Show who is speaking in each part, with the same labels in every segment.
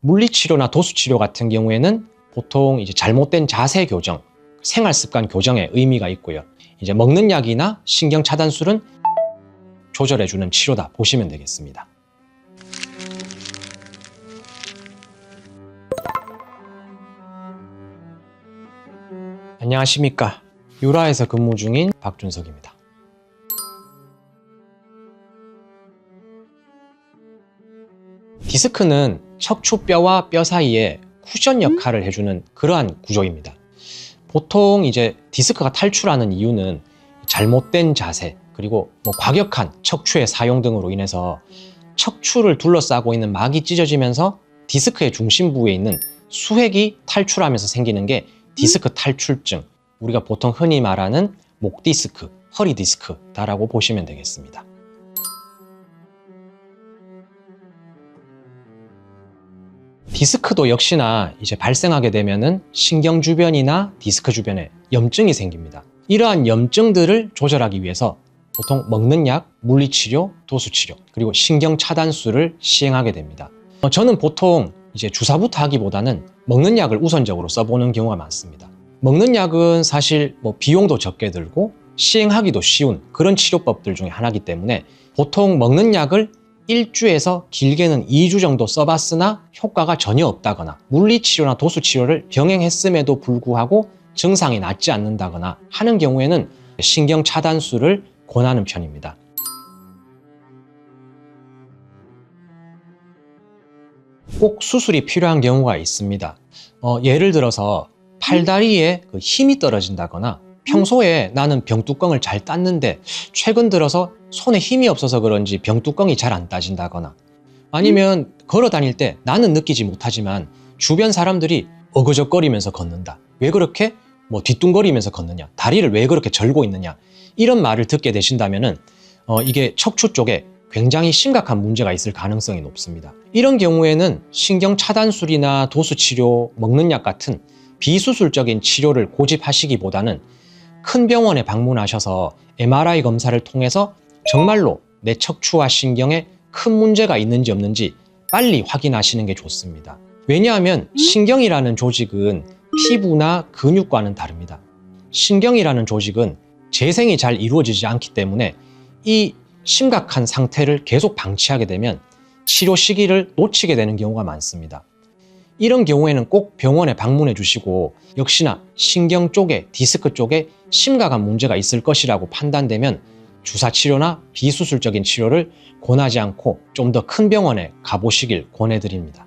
Speaker 1: 물리치료나 도수치료 같은 경우에는 보통 이제 잘못된 자세 교정, 생활 습관 교정에 의미가 있고요. 이제 먹는 약이나 신경 차단술은 조절해 주는 치료다 보시면 되겠습니다. 안녕하십니까. 유라에서 근무 중인 박준석입니다. 디스크는 척추뼈와 뼈 사이에 쿠션 역할을 해주는 그러한 구조입니다. 보통 이제 디스크가 탈출하는 이유는 잘못된 자세, 그리고 뭐 과격한 척추의 사용 등으로 인해서 척추를 둘러싸고 있는 막이 찢어지면서 디스크의 중심부에 있는 수핵이 탈출하면서 생기는 게 디스크 탈출증, 우리가 보통 흔히 말하는 목 디스크, 허리 디스크다라고 보시면 되겠습니다. 디스크도 역시나 이제 발생하게 되면은 신경 주변이나 디스크 주변에 염증이 생깁니다. 이러한 염증들을 조절하기 위해서 보통 먹는 약, 물리치료, 도수치료, 그리고 신경 차단술을 시행하게 됩니다. 어, 저는 보통 이제 주사부터 하기보다는 먹는 약을 우선적으로 써보는 경우가 많습니다. 먹는 약은 사실 뭐 비용도 적게 들고 시행하기도 쉬운 그런 치료법들 중에 하나이기 때문에 보통 먹는 약을 1주에서 길게는 2주 정도 써봤으나 효과가 전혀 없다거나 물리치료나 도수치료를 병행했음에도 불구하고 증상이 낫지 않는다거나 하는 경우에는 신경 차단술을 권하는 편입니다. 꼭 수술이 필요한 경우가 있습니다. 어, 예를 들어서 팔다리에 그 힘이 떨어진다거나 평소에 나는 병뚜껑을 잘 땄는데 최근 들어서 손에 힘이 없어서 그런지 병뚜껑이 잘 안 따진다거나 아니면 걸어 다닐 때 나는 느끼지 못하지만 주변 사람들이 어거적거리면서 걷는다. 왜 그렇게 뭐 뒤뚱거리면서 걷느냐? 다리를 왜 그렇게 절고 있느냐? 이런 말을 듣게 되신다면은 어, 이게 척추 쪽에 굉장히 심각한 문제가 있을 가능성이 높습니다. 이런 경우에는 신경 차단술이나 도수 치료, 먹는 약 같은 비수술적인 치료를 고집하시기보다는 큰 병원에 방문하셔서 MRI 검사를 통해서 정말로 내 척추와 신경에 큰 문제가 있는지 없는지 빨리 확인하시는 게 좋습니다. 왜냐하면 신경이라는 조직은 피부나 근육과는 다릅니다. 신경이라는 조직은 재생이 잘 이루어지지 않기 때문에 이 심각한 상태를 계속 방치하게 되면 치료 시기를 놓치게 되는 경우가 많습니다. 이런 경우에는 꼭 병원에 방문해 주시고 역시나 신경 쪽에 디스크 쪽에 심각한 문제가 있을 것이라고 판단되면 주사 치료나 비수술적인 치료를 권하지 않고 좀 더 큰 병원에 가보시길 권해드립니다.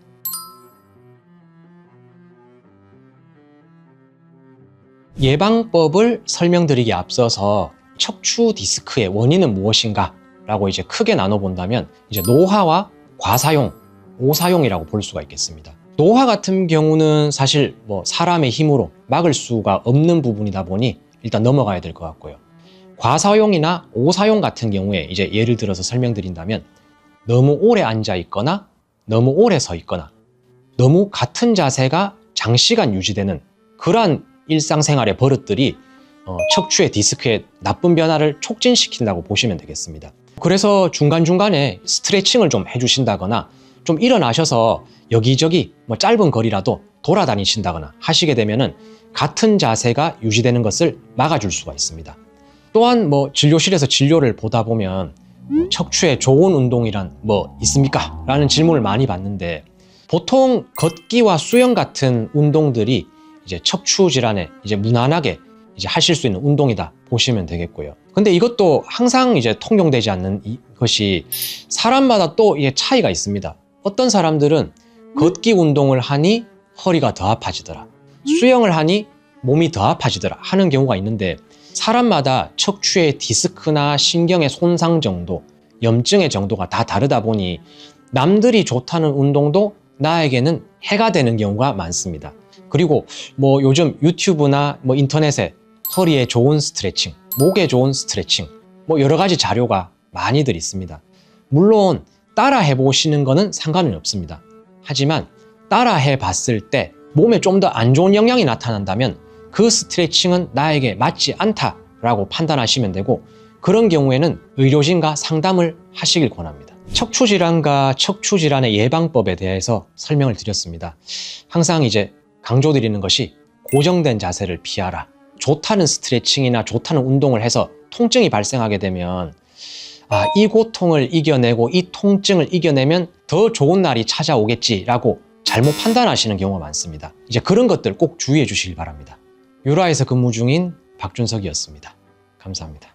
Speaker 1: 예방법을 설명드리기 앞서서 척추 디스크의 원인은 무엇인가 라고 이제 크게 나눠본다면 이제 노화와 과사용, 오사용이라고 볼 수가 있겠습니다. 노화 같은 경우는 사실 뭐 사람의 힘으로 막을 수가 없는 부분이다 보니 일단 넘어가야 될 것 같고요. 과사용이나 오사용 같은 경우에 이제 예를 들어서 설명드린다면 너무 오래 앉아 있거나 너무 오래 서 있거나 너무 같은 자세가 장시간 유지되는 그러한 일상생활의 버릇들이 어, 척추의 디스크의 나쁜 변화를 촉진시킨다고 보시면 되겠습니다. 그래서 중간중간에 스트레칭을 좀 해주신다거나 좀 일어나셔서 여기저기 뭐 짧은 거리라도 돌아다니신다거나 하시게 되면은 같은 자세가 유지되는 것을 막아줄 수가 있습니다. 또한 뭐 진료실에서 진료를 보다 보면 뭐 척추에 좋은 운동이란 뭐 있습니까? 라는 질문을 많이 받는데 보통 걷기와 수영 같은 운동들이 이제 척추 질환에 이제 무난하게 이제 하실 수 있는 운동이다 보시면 되겠고요. 근데 이것도 항상 이제 통용되지 않는 것이 사람마다 또 이게 차이가 있습니다. 어떤 사람들은 걷기 운동을 하니 허리가 더 아파지더라. 수영을 하니 몸이 더 아파지더라 하는 경우가 있는데 사람마다 척추의 디스크나 신경의 손상 정도, 염증의 정도가 다 다르다 보니 남들이 좋다는 운동도 나에게는 해가 되는 경우가 많습니다. 그리고 뭐 요즘 유튜브나 뭐 인터넷에 허리에 좋은 스트레칭, 목에 좋은 스트레칭, 뭐 여러 가지 자료가 많이들 있습니다. 물론 따라 해보시는 거는 상관은 없습니다. 하지만 따라 해 봤을 때 몸에 좀 더 안 좋은 영향이 나타난다면 그 스트레칭은 나에게 맞지 않다라고 판단하시면 되고 그런 경우에는 의료진과 상담을 하시길 권합니다. 척추 질환과 척추 질환의 예방법에 대해서 설명을 드렸습니다. 항상 이제 강조드리는 것이 고정된 자세를 피하라. 좋다는 스트레칭이나 좋다는 운동을 해서 통증이 발생하게 되면 아, 이 고통을 이겨내고 이 통증을 이겨내면 더 좋은 날이 찾아오겠지라고 잘못 판단하시는 경우가 많습니다. 이제 그런 것들 꼭 주의해 주시길 바랍니다. 유라에서 근무 중인 박준석이었습니다. 감사합니다.